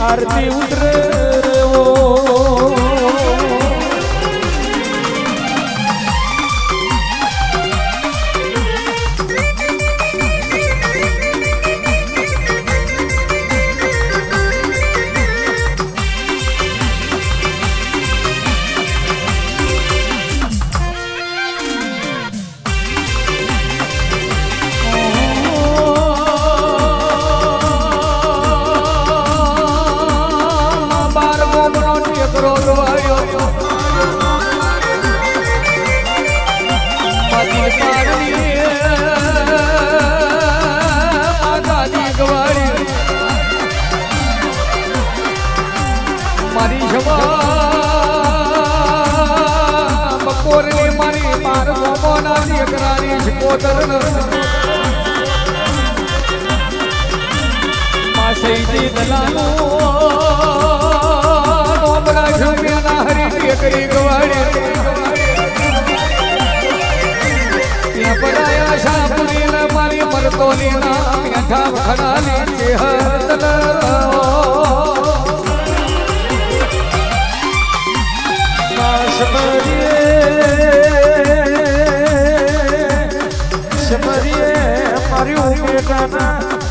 આરતી ઉતરે. મારી ક્ષમા બપોરની મારી ત્યાં પડાયા શાપુરીના મારી મેઠા વખડાલી ચેહર તલરો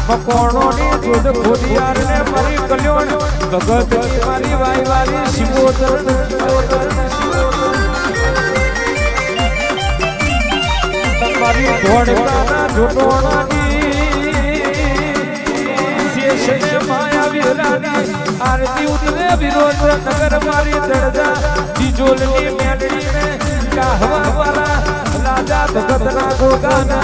મકોણોની દૂધ ખોડિયાર ને મારી કલ્યોણ. ભગતની મારી વાઈ વાલી શિવોતર મારી ધોળકાના ઢોટોણાની માયા વિરાની આરતી ઉતરે વિરોધ નગર મારી દળજા તિજોલની મેલડીને કાહવા વાળા રાજા ભગતના ગોગાના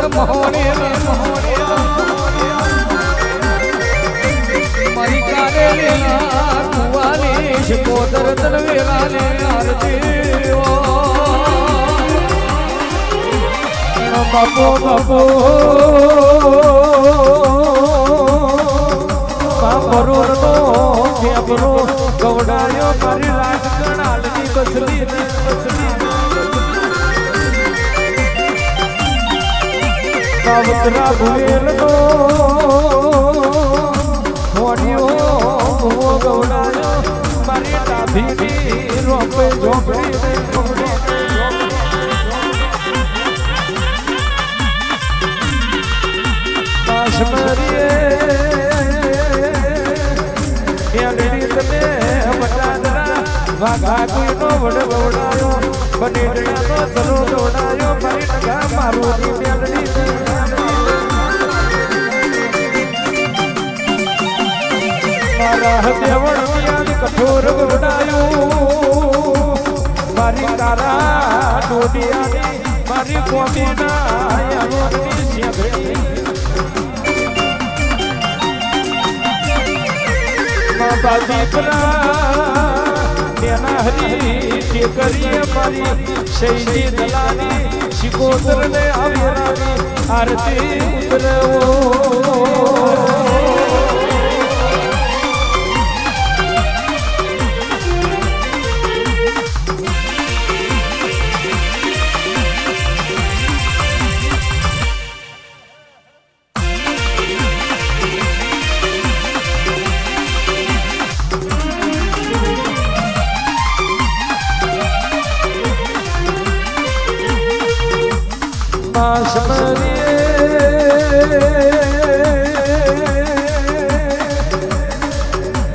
ગોતર મહોને મારી કાલે બાપો બાપો બાપરો તો ગવડાયો કરી રાજ કણાલની બસલી બસલી સાવત રાઘવેલ નો મોડિયો ગૌડા મારી લાભી રોપે ઝોપડી વાઘા દેવળ મિયાન કઠોર વરડાયું મારી તારા ડોડિયાની મારી કોમીના યારોની શેગડી માતા દીપના તેના આરતી ઉતરવો.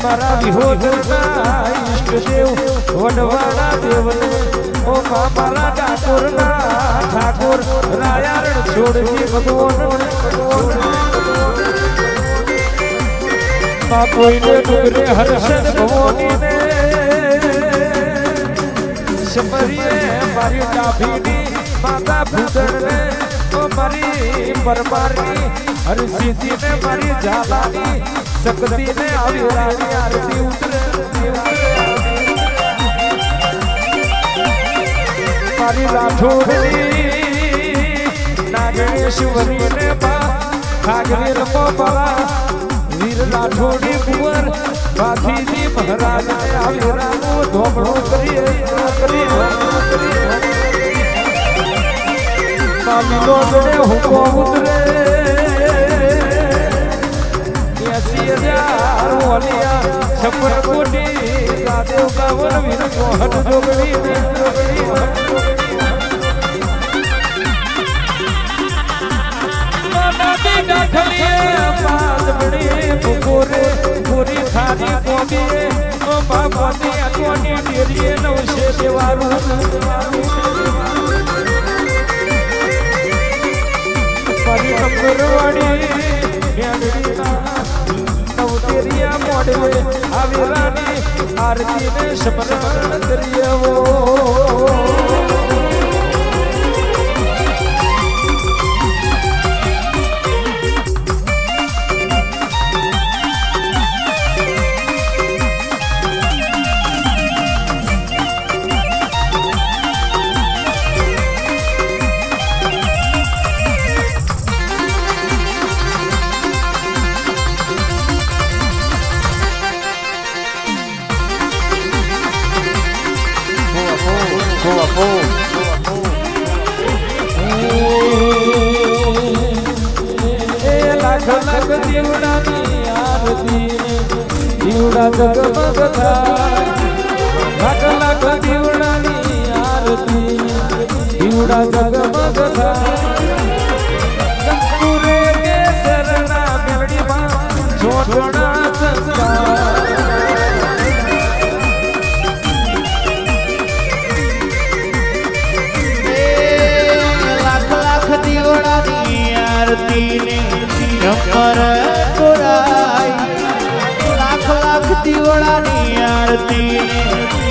મારા વિહોદરના ઈષ્ટદેવ વડવાના દેવને ઓ મા મારા ડાકોરના ઠાકોર રાયારણ છોડજી ભગવાન મા કોઈને ડુગરે હર્ષદ ભવોનીને સમરીએ મારી ડાભીની માતા ભૂતરને ઓ મારી પરમારની હરસિદ્ધિને મારી ઝાલાની શક્તિને આવી રાની આરતી ઉતરે મારી લાઠોડની નાગેશ્વરીને બા ખાગરી રમો બા વીર લાઠોડી કુંવર ભાથીજી મહારાજને આવી રાનો ધોમણો કરીએ કરીએ મામીનો ગણે હુકો ઉતરે એસી હજાર ઓલિયા છપ્પન કોટી રાદેવ કાવર વીર મોહન જોગણી ને જોગણી દાદી દાખલીએ પાદમણી બપોરે પૂરી થારી કોબીએ ઓ બાપાની અટવાની ડેરીએ નવશે દેવારું મારી કપરવાડી મેળડીના નવતેરિયા મોડવે આવી રાની આરતીને સમરણ કરીએવો એ લાખ દીવડાની આરતી. દીવડા જગમગ થાય લાખ લાખ દીવડાની આરતી દીવડા જગમગ થાય કંકુરે કેસરના મેલડીમાં છોટણા નંબર તોરાય લાખ લાખ દીવડાની આરતી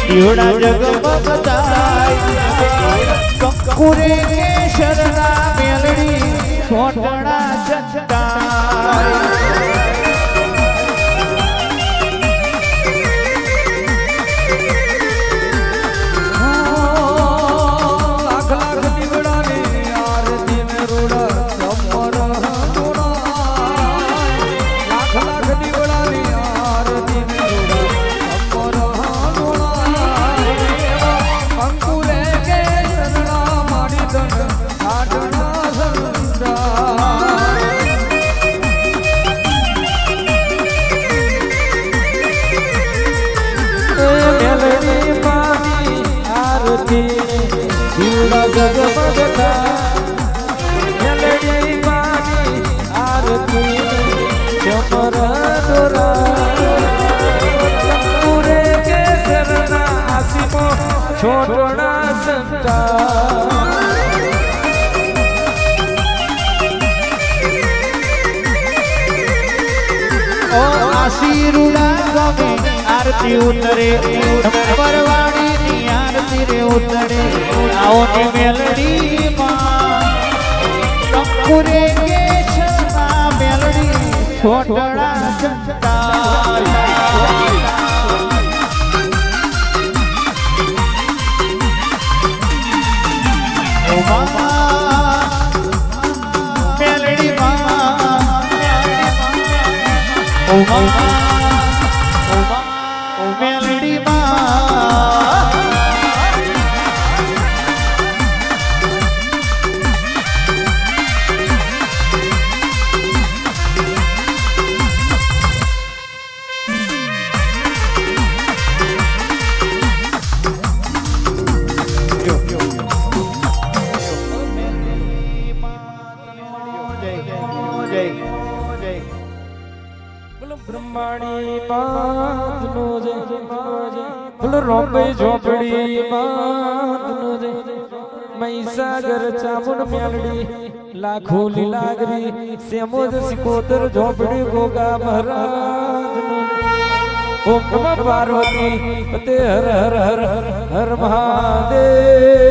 દીવડા જગમગ થાય કંકુરે શરણા મેલડી છોટણા ચંદાય આશીરુડા ગમે આરતી ઉતરે પરવાણીની આરતી રે ઉતરે આવો ને મેલડી માં મેલડી ઓ મામા મેલડી બ્રહ્માણી માતનો જય બોલો રોંબે ઝોપડી માતનો જય મહીસાગર ચામુંડ મેલડી લાખો લીલાગરી સેમોજ સિકોતર ઝોપડી ગોગા મહારાજ ઓમ પાર્વતી પતે હર હર હર હર મહાદેવ